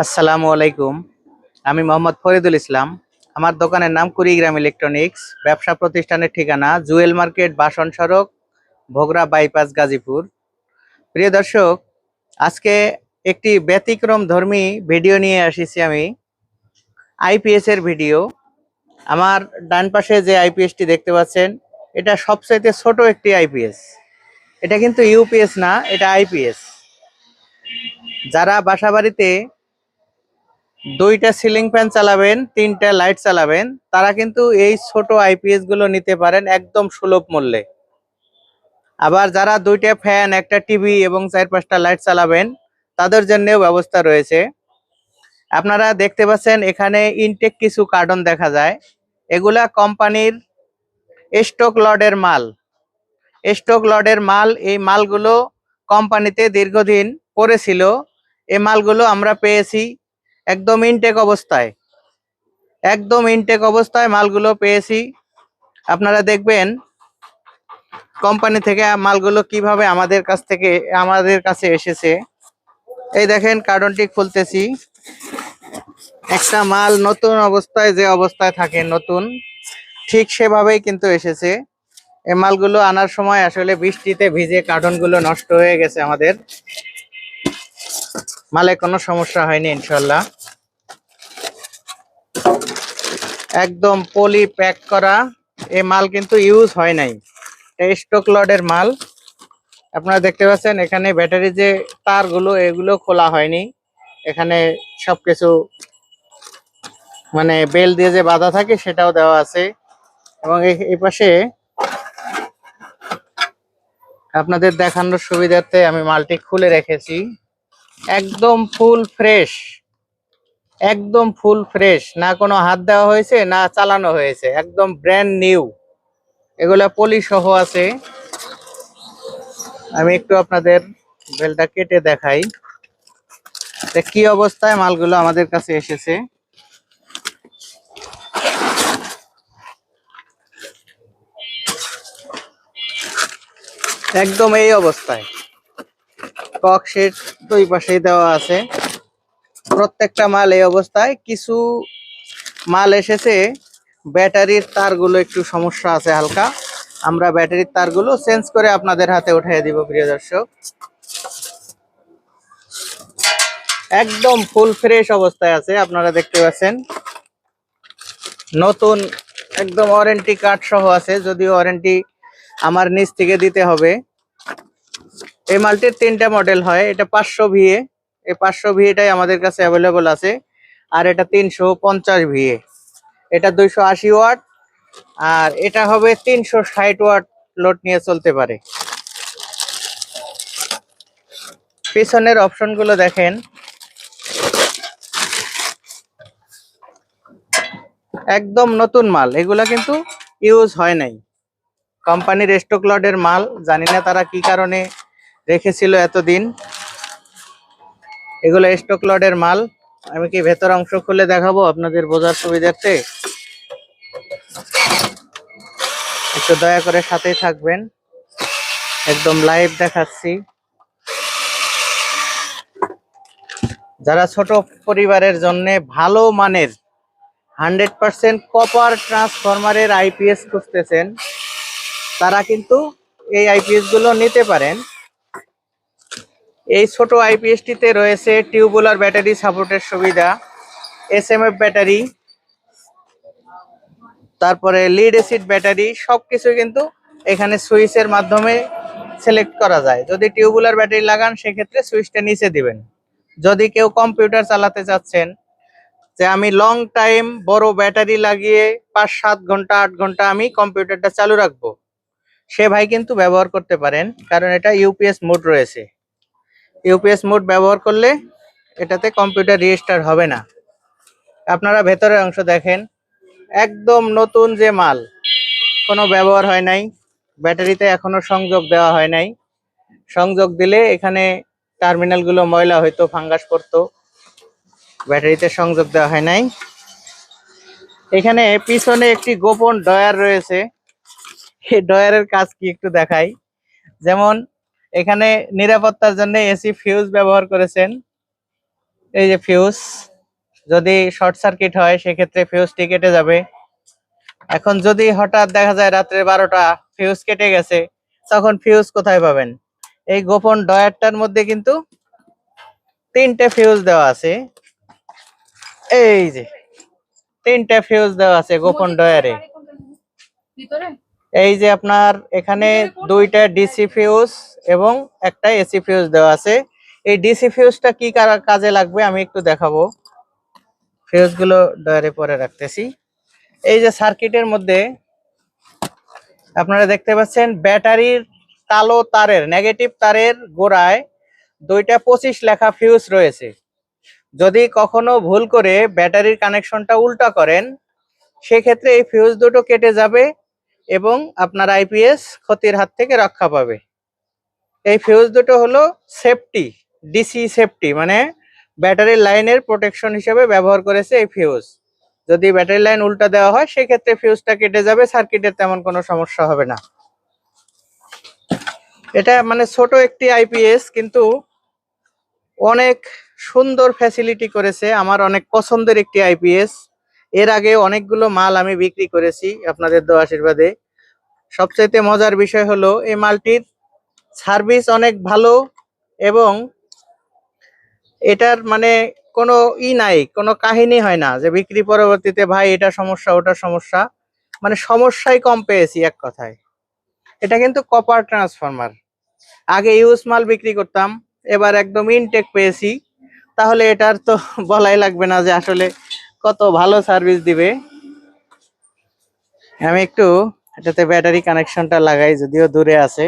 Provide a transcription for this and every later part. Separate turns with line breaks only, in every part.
আসসালামু আলাইকুম। আমি মোহাম্মদ ফরিদুল ইসলাম। আমার দোকানের নাম কুড়িগ্রাম ইলেকট্রনিক্স। ব্যবসা প্রতিষ্ঠানের ঠিকানা জুয়েল মার্কেট, বাসন সড়ক, ভোগরা বাইপাস, গাজীপুর। প্রিয় দর্শক, আজকে একটি ব্যতিক্রম ধর্মী ভিডিও নিয়ে আসিছি আমি। আইপিএস এর ভিডিও। আমার ডান পাশে যে আইপিএসটি দেখতে পাচ্ছেন, এটা সবচাইতে ছোট একটি আইপিএস এটা কিন্তু ইউপিএস না, এটা আইপিএস যারা বাসা বাড়িতে দুইটা সিলিং ফ্যান চালাবেন, তিনটা লাইট চালাবেন। তারা কিন্তু এই ছোট আইপিএসগুলো নিতে পারেন একদম সুলভ মূল্যে। আবার যারা দুইটা ফ্যান একটা টিভি এবং চার পাঁচটা লাইট চালাবেন, তাদের জন্যও ব্যবস্থা রয়েছে। আপনারা দেখতে পাচ্ছেন এখানে ইনটেক কিছু কার্টন দেখা যায়। এগুলা কোম্পানির স্টক লডের মাল। স্টক লডের মাল, এই মালগুলো কোম্পানিতে দীর্ঘদিন পড়েছিল। এই মালগুলো আমরা পেয়েছি একদম ইনটেক অবস্থায়। একদম ইনটেক অবস্থায় মালগুলো পেয়েছি। আপনারা দেখবেন কোম্পানি থেকে মালগুলো কীভাবে আমাদের কাছ থেকে, আমাদের কাছে এসেছে। এই দেখেন কার্টনটি খুলতেছি। একটা মাল নতুন অবস্থায়, যে অবস্থায় থাকে নতুন, ঠিক সেভাবেই কিন্তু এসেছে। এই মালগুলো আনার সময় আসলে বৃষ্টিতে ভিজে কার্টনগুলো নষ্ট হয়ে গেছে আমাদের। মালে কোনো সমস্যা হয়নি ইনশাল্লাহ একদম পলি প্যাক করা এই মাল কিন্তু ইউজ হয় নাই। স্টক লডের মাল। আপনারা দেখতে পাচ্ছেন, এখানে ব্যাটারি যে তারগুলো, এগুলো খোলা হয়নি। এখানে সবকিছু মানে বেল দিয়ে যে বাঁধা থাকে, সেটাও দেওয়া আছে। এবং এই পাশে আপনাদের দেখানোর সুবিধার্থে আমি মালটি খুলে রেখেছি। একদম ফুল ফ্রেশ। একদম ফুল ফ্রেশ। না কোনো হাত দেওয়া হয়েছে, না চালানো হয়েছে। একদম ব্র্যান্ড নিউ এগুলো পলি সহ আছে। আমি একটু আপনাদের বেলটা কেটে দেখাই। কি অবস্থায় মালগুলো আমাদের কাছে এসেছে? একদম এই অবস্থায়। শেড দুই পাশেই দেওয়া আছে। প্রত্যেকটা মাল এই অবস্থায়। কিছু মাল এসেছে, ব্যাটারির তারগুলো একটু সমস্যা আছে হালকা। আমরা ব্যাটারির তারগুলো চেঞ্জ করে আপনাদের হাতে উঠিয়ে দিব, প্রিয় দর্শক। একদম ফুল ফ্রেশ অবস্থায় আছে, আপনারা দেখতে পাচ্ছেন। নতুন একদম ওয়ারেন্টি কার্ড সহ আছে, যদিও ওয়ারেন্টি আমার নিচ থেকে দিতে হবে। এই মালটির তিনটা মডেল হয়। এটা পাঁচশো ভিএ এই পাঁচশো ভিএটাই আমাদের কাছে অ্যাভেলেবল আছে। আর এটা তিনশো পঞ্চাশ ভিএ এটা দুইশো আশি ওয়াট। আর এটা হবে তিনশো ষাট ওয়াট লোড নিয়ে চলতে পারে। পিছনের অপশনগুলো দেখেন। একদম নতুন মাল। এগুলা কিন্তু ইউজ হয় নাই। কোম্পানির স্টক লটের মাল। জানি না তারা কি কারণে রেখেছিল এতদিন। এগুলো স্টক লটের মাল। আমি কি ভেতর অংশ খুলে দেখাবো আপনাদের বোঝার সুবিধার্থে? একটু দয়া করে সাথেই থাকবেন। একদম লাইভ দেখাচ্ছি। যারা ছোট পরিবারের জন্য ভালো মানের হান্ড্রেড পার্সেন্ট কপার ট্রান্সফরমারের আইপিএস খুঁজতেছেন, তারা কিন্তু এই আইপিএসগুলো নিতে পারেন। এই ছোট আইপিএসটিতে রয়েছে টিউবুলার ব্যাটারি সাপোর্টের সুবিধা এস ব্যাটারি, তারপরে লিড অ্যাসিড ব্যাটারি, সবকিছু কিন্তু এখানে সুইচের মাধ্যমে সিলেক্ট করা যায়। যদি টিউবুলার ব্যাটারি লাগান, সেক্ষেত্রে সুইচটা নিচে দিবেন। যদি কেউ কম্পিউটার চালাতে চাচ্ছেন, যে আমি লং টাইম বড় ব্যাটারি লাগিয়ে পাঁচ, সাত ঘণ্টা, আট ঘণ্টা আমি কম্পিউটারটা চালু রাখব, সে ভাই কিন্তু ব্যবহার করতে পারেন, কারণ এটা ইউপিএস মোড রয়েছে। ইউপিএস মোড ব্যবহার করলে এটাতে কম্পিউটার রেজিস্টার হবে না। আপনারা ভেতরের অংশ দেখেন, একদম নতুন যে মাল, কোনো ব্যবহার হয় নাই, ব্যাটারিতে এখনও সংযোগ দেওয়া হয় নাই। সংযোগ দিলে এখানে টার্মিনালগুলো ময়লা হয়তো ফাঙ্গাস পড়তো, ব্যাটারিতে সংযোগ দেওয়া হয় নাই। এখানে পিছনে একটি গোপন ডয়ার রয়েছে। এই ডয়ারের কাজ কি একটু দেখাই। যেমন এখানে নিরাপত্তার জন্য এসি ফিউজ ব্যবহার করেছেন। এই যে ফিউজ যদি শর্ট সার্কিট হয়, সেক্ষেত্রে ফিউজটি কেটে যাবে। এখন যদি হঠাৎ দেখা যায় রাত্রে বারোটা ফিউজ কেটে গেছে, তখন ফিউজ কোথায় পাবেন? এই গোপন ডয়ারটার মধ্যে কিন্তু তিনটে ফিউজ দেওয়া আছে। এই যে, তিনটে ফিউজ দেওয়া আছে গোপন ডয়ারে
ভিতরে?
এই যে আপনার এখানে দুইটা ডিসি ফিউজ এবং একটা এসি ফিউজ দেওয়া আছে। এই ডিসি ফিউজটা কি কাজে লাগবে আমি একটু দেখাবো। ফিউজগুলো ডয়ারে পরে রাখতেছি। এই যে সার্কিটের মধ্যে আপনারা দেখতে পাচ্ছেন, ব্যাটারির কালো তারের নেগেটিভ তারের গোড়ায় দুইটা পঁচিশ লেখা ফিউজ রয়েছে। যদি কখনো ভুল করে ব্যাটারির কানেকশনটা উল্টা করেন, সেক্ষেত্রে এই ফিউজ দুটো কেটে যাবে। এবং আপনার আইপিএস ক্ষতির হাত থেকে রক্ষা পাবে। এই ফিউজ দুটো হলো সেফটি ডিসি সেফটি মানে ব্যাটারির লাইনের প্রোটেকশন হিসেবে ব্যবহার করেছে এই ফিউজ যদি ব্যাটারি লাইন উল্টা দেওয়া হয়, সেক্ষেত্রে ফিউজটা কেটে যাবে সার্কিটের তেমন কোনো সমস্যা হবে না। এটা মানে ছোট একটি আইপিএস কিন্তু অনেক সুন্দর ফ্যাসিলিটি করেছে। আমার অনেক পছন্দের একটি আইপিএস এর আগে অনেকগুলো মাল আমি বিক্রি করেছি আপনাদের দোয়া আশীর্বাদে। সবচাইতে মজার বিষয় হলো, এই মালটির সার্ভিস অনেক ভালো এবং এটার মানে কোনো ই নাই, কোনো কাহিনী হয় না যে বিক্রি পরবর্তীতে, ভাই, এটা সমস্যা ওটা সমস্যা। মানে সমস্যাই কম পেয়েছি এক কথায়। এটা কিন্তু কপার ট্রান্সফরমার আগে ইউজ মাল বিক্রি করতাম, এবার একদম ইনটেক পেয়েছি। তাহলে এটার তো বলাই লাগবে না যে আসলে কত ভালো সার্ভিস দিবে। আমি একটু এটাতে ব্যাটারি কানেকশনটা লাগাই, যদিও দূরে আছে।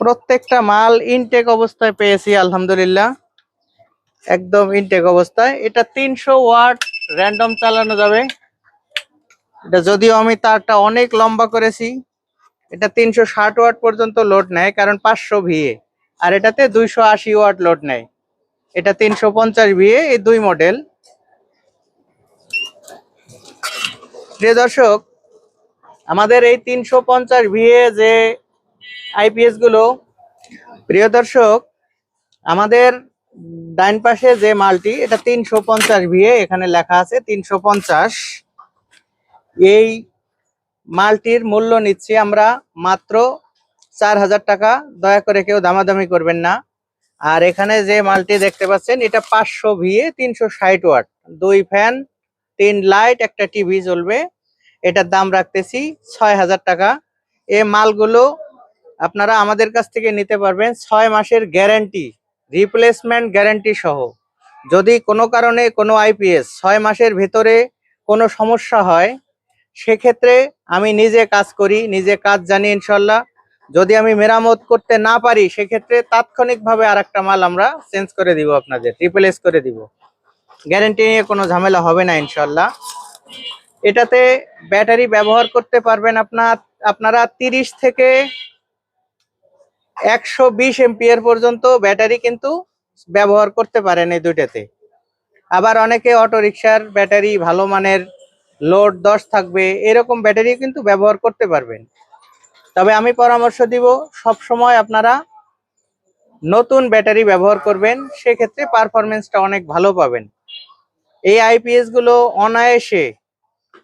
প্রত্যেকটা মাল ইনটেক অবস্থায় পেয়েছি, আলহামদুলিল্লাহ। একদম ইনটেক অবস্থায়। এটা তিনশো ওয়াট র্যান্ডম চালানো যাবে। এটা যদিও আমি তারটা অনেক লম্বা করেছি, এটা তিনশো ষাট ওয়াট পর্যন্ত লোড নেয়, কারণ পাঁচশো ভিএ আর এটাতে দুইশো আশি ওয়াট লোড নেয়। এটা তিনশো পঞ্চাশ ভিএ এই দুই মডেল। প্রিয় দর্শক, আমাদের এই তিনশো পঞ্চাশ ভিএ যে আইপিএসগুলো, প্রিয় দর্শক, আমাদের ডাইন পাশে যে মালটি, এটা তিনশো পঞ্চাশ ভিএ এখানে লেখা আছে তিনশো পঞ্চাশ। এই মালটির মূল্য নিচ্ছি আমরা মাত্র চার হাজার টাকা। দয়া করে কেউ দামাদামি করবেন না। আর এখানে যে মালটি দেখতে পাচ্ছেন, এটা পাঁচশো ভিএ তিনশো ষাট ওয়াট। দুই ফ্যান, তিন লাইট, একটা টিভি চলবে এটার দাম রাখতেছি ছয় হাজার টাকা। এ মালগুলো আপনারা আমাদের কাছ থেকে নিতে পারবেন ছয় মাসের গ্যারান্টি, রিপ্লেসমেন্ট গ্যারান্টি সহ। যদি কোনো কারণে কোনো আইপিএস ছয় মাসের ভেতরে কোনো সমস্যা হয়, সেক্ষেত্রে আমি নিজে কাজ করি, নিজে কাজ জানি ইনশাল্লাহ। যদি আমি মেরামত করতে না পারি, সেক্ষেত্রে তাৎক্ষণিকভাবে আর একটা মাল আমরা চেঞ্জ করে দিব আপনাদের রিপ্লেস করে দিব। গ্যারেন্টি নিয়ে কোনো ঝামেলা হবে না ইনশাল্লাহ এটাতে ব্যাটারি ব্যবহার করতে পারবেন আপনার, আপনারা তিরিশ থেকে একশো বিশ এমপিয়ার পর্যন্ত ব্যাটারি কিন্তু ব্যবহার করতে পারেন এই দুইটাতে। আবার অনেকে অটো রিক্সার ব্যাটারি ভালো মানের লোড দশ থাকবে, এরকম ব্যাটারি কিন্তু ব্যবহার করতে পারবেন। তবে আমি পরামর্শ দিব, সব সময় আপনারা নতুন ব্যাটারি ব্যবহার করবেন, সেক্ষেত্রে পারফরমেন্সটা অনেক ভালো পাবেন। এই আইপিএসগুলো অনায়াসে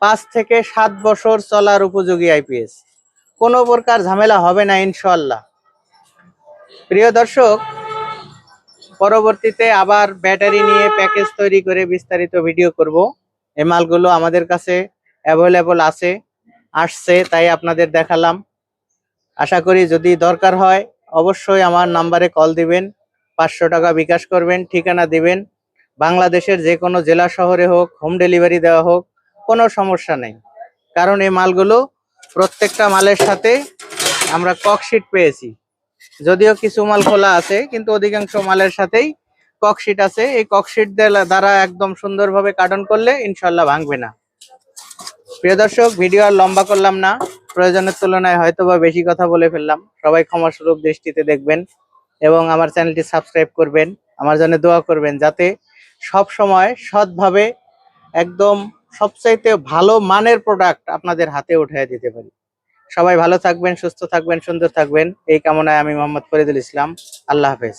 পাঁচ থেকে সাত বছর চলার উপযোগী আইপিএস কোনো প্রকার ঝামেলা হবে না ইনশাল্লাহ প্রিয় দর্শক, পরবর্তীতে আবার ব্যাটারি নিয়ে প্যাকেজ তৈরি করে বিস্তারিত ভিডিও করব। এ মালগুলো আমাদের কাছে অ্যাভেলেবল আছে, আসছে, তাই আপনাদের দেখালাম। আশা করি যদি দরকার হয়, অবশ্যই আমার নাম্বারে কল দিবেন, পাঁচশো টাকা বিকাশ করবেন, ঠিকানা দিবেন। বাংলাদেশের যে কোনো জেলা শহরে হোক, হোম ডেলিভারি দেওয়া হোক, কোনো সমস্যা নেই। কারণ এই মালগুলো প্রত্যেকটা মালের সাথে আমরা ককশিট পেয়েছি। যদিও কিছু মাল খোলা আছে, কিন্তু অধিকাংশ মালের সাথেই ককশিট আছে। এই ককশিট দ্বারা একদম সুন্দরভাবে কার্টন করলে ইনশাল্লাহ ভাঙবে না। প্রিয় দর্শক, ভিডিও আর লম্বা করলাম না। প্রয়োজনের তুলনায় হয়তো বা বেশি কথা বলে ফেললাম। সবাই ক্ষমাস্বরূপ দৃষ্টিতে দেখবেন এবং আমার চ্যানেলটি সাবস্ক্রাইব করবেন। আমার জন্য দোয়া করবেন যাতে সব সময় সৎভাবে একদম সবচাইতে ভালো মানের প্রোডাক্ট আপনাদের হাতে উঠিয়ে দিতে পারি। সবাই ভালো থাকবেন, সুস্থ থাকবেন, সুন্দর থাকবেন। এই কামনায় আমি মোহাম্মদ ফরিদুল ইসলাম। আল্লাহ হাফেজ।